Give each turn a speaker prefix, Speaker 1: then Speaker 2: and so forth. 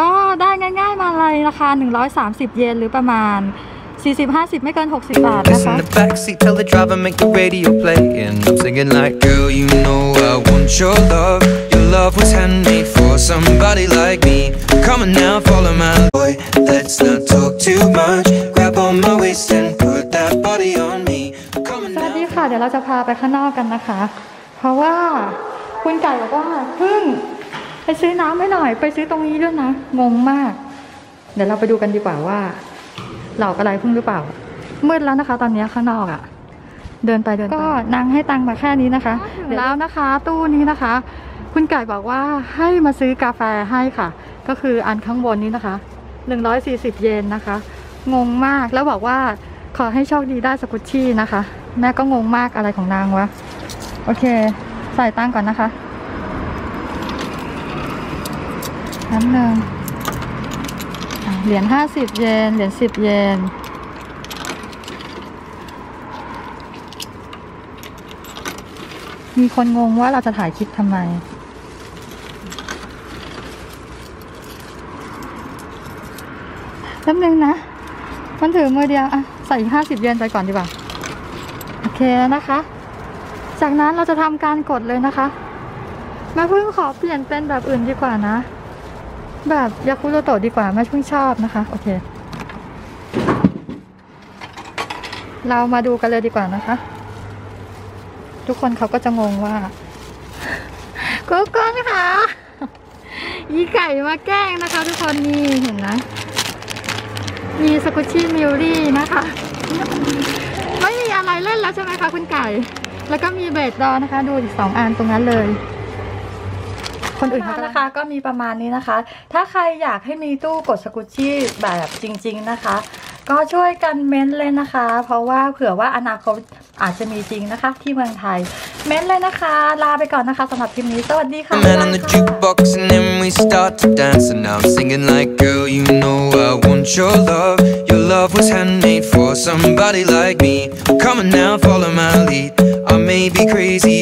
Speaker 1: ก็ได้ง่าย ๆ มาเลยราคา 130 เยนหรือประมาณ 40-50 ไม่เกิน 60 บาทนะ
Speaker 2: Listen
Speaker 1: คะ
Speaker 2: the backseat, tell the driver make the radio play And I'm singing like, girl, you know I want your love Your love was handmade for somebody like me Come on now, follow my boy Let's not talk too much Grab on my waist and put that body on me Come on
Speaker 1: สวัส
Speaker 2: now
Speaker 1: ดีค่ะ เดี๋ยวเราจะพาไปข้างนอกกันนะคะ เพราะว่าคุณไก่บอกว่าเพึ่ง ไปซื้อน้ำให้หน่อย ไปซื้อตรงนี้ด้วยนะ งงมาก เดี๋ยวเราไปดูกันดีกว่าว่าเหล่ากอะไรพึ่งหรือเปล่า มืดแล้วนะคะ ตอนนี้ข้างนอกอะ่ะ เดินไปเดินก็นางให้ตังค์มาแค่นี้นะคะเดี๋ยวแล้วนะคะ ตู้นี้นะคะ คุณไก่บอกว่าให้มาซื้อกาแฟให้ค่ะ ก็คืออันข้างบนนี้นะคะ 140 เยนนะคะ งงมากแล้วบอกว่าขอให้โชคดีได้สกุชชี่นะคะ แม่ก็งงมากอะไรของนางวะ โอเค ใส่ตังค์ก่อนนะคะ น้ำหนึ่งเหรียญห้าสิบเยน เหรียญสิบเยน มีคนงงว่าเราจะถ่ายคลิปทำไมแป๊บนึงนะ มันถือมือเดียวอะใส่อีกห้าสิบเยนไปก่อนดีกว่า โอเคนะคะ จากนั้นเราจะทำการกดเลยนะคะแม่พึ่งขอเปลี่ยนเป็นแบบอื่นดีกว่านะ แบบยาคุโรโตะดีกว่าแม่พึ่งชอบนะคะ โอเค เรามาดูกันเลยดีกว่านะคะ ทุกคนเขาก็จะงงว่ากุ๊กก้อนค่ะอีไก่มาแกล้งนะคะ ทุกคนนี่เห็นนะ มีสกุชี่มิลลี่นะคะ ไม่มีอะไรเล่นแล้วใช่ไหมคะคุณไก่ แล้วก็มีเบสดอนะคะ ดูอีกสองอันตรงนั้นเลย คนอื่นเขาก็นะคะก็มีประมาณนี้นะคะ ถ้าใครอยากให้มีตู้กดสกุชชี่แบบจริง ๆนะคะ ก็ช่วยกันเม้นเลยนะคะ เพราะว่าเผื่อว่าอนาคตอาจจะมีจริงนะคะ ที่เมืองไทย เม้นเลยนะคะ ลาไปก่อนนะคะสำหรับคลิปนี้ สวัสดีค่ะ
Speaker 2: The man on the jukebox and then we start to dance And now I'm singing like, girl, you know I want your love Your love was handmade for somebody like me Come on now, follow my lead I may be crazy,